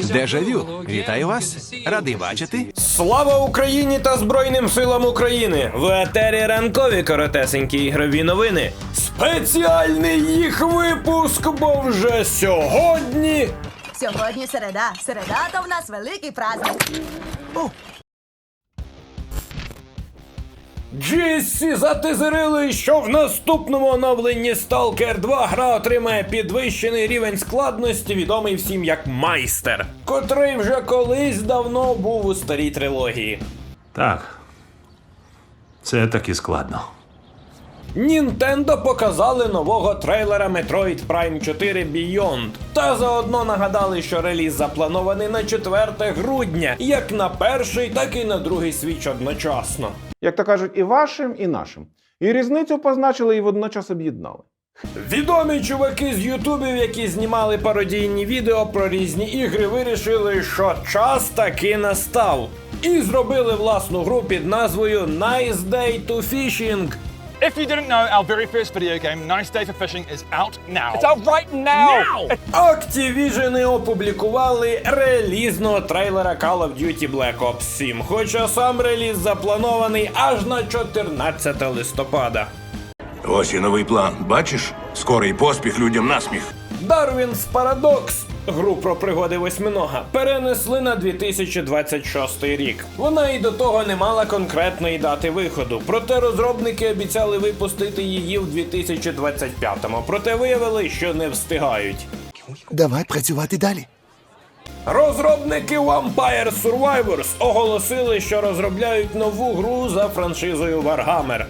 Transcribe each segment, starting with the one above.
Дежавю, вітаю вас. Радий бачити. Слава Україні та Збройним силам України! В етері ранкові коротесенькі ігрові новини. Спеціальний їх випуск, бо вже сьогодні. Сьогодні середа. Середа то в нас великий праздник. GSC затизерили, що в наступному оновленні Stalker 2 гра отримає підвищений рівень складності, відомий всім як майстер, котрий вже колись давно був у старій трилогії. Так. Це таки складно. Нінтендо показали нового трейлера Metroid Prime 4 Beyond. Та заодно нагадали, що реліз запланований на 4 грудня, як на перший, так і на другий свіч одночасно. Як то кажуть, і вашим, і нашим. І різницю позначили і водночас об'єднали. Відомі чуваки з Ютубів, які знімали пародійні відео про різні ігри, вирішили, що час таки настав. І зробили власну гру під назвою Nice Day to Fishing. If you didn't know, our very first video game, Nice Day for Fishing, is out now. It's out right now! Activision опублікували релізного трейлера Call of Duty Black Ops 7, хоча сам реліз запланований аж на 14 листопада. Ось і новий план. Бачиш? Скорий поспіх людям насміх. Darwin's Paradox, гру про пригоди восьминога, перенесли на 2026 рік. Вона і до того не мала конкретної дати виходу, проте розробники обіцяли випустити її в 2025-му, проте виявили, що не встигають. Давай працювати далі. Розробники Vampire Survivors оголосили, що розробляють нову гру за франшизою Warhammer.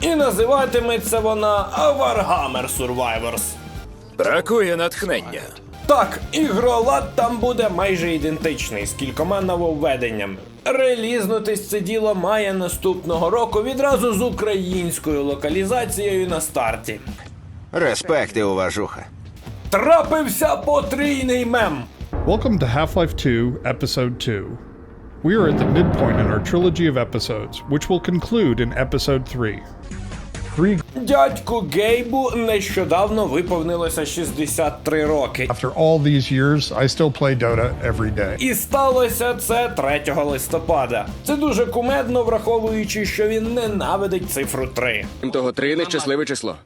І називатиметься вона Warhammer Survivors. Бракує натхнення. Так, ігролад там буде майже ідентичний з кількома нововведеннями. Релізнутись це діло має наступного року відразу з українською локалізацією на старті. Респекти, уважуха. Трапився потрійний мем. Welcome to Half Life 2, Episode 2. We are at the midpoint in our trilogy of episodes, which will conclude in Episode 3. Дядьку Гейбу нещодавно виповнилося 63 роки. After all these years, I still play Dota every day. І сталося це 3 листопада. Це дуже кумедно, враховуючи, що він ненавидить цифру 3. Того три нещасливе число.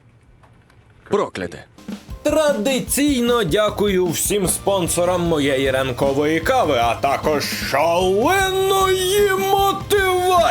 Прокляте. Традиційно дякую всім спонсорам моєї ранкової кави, а також шаленої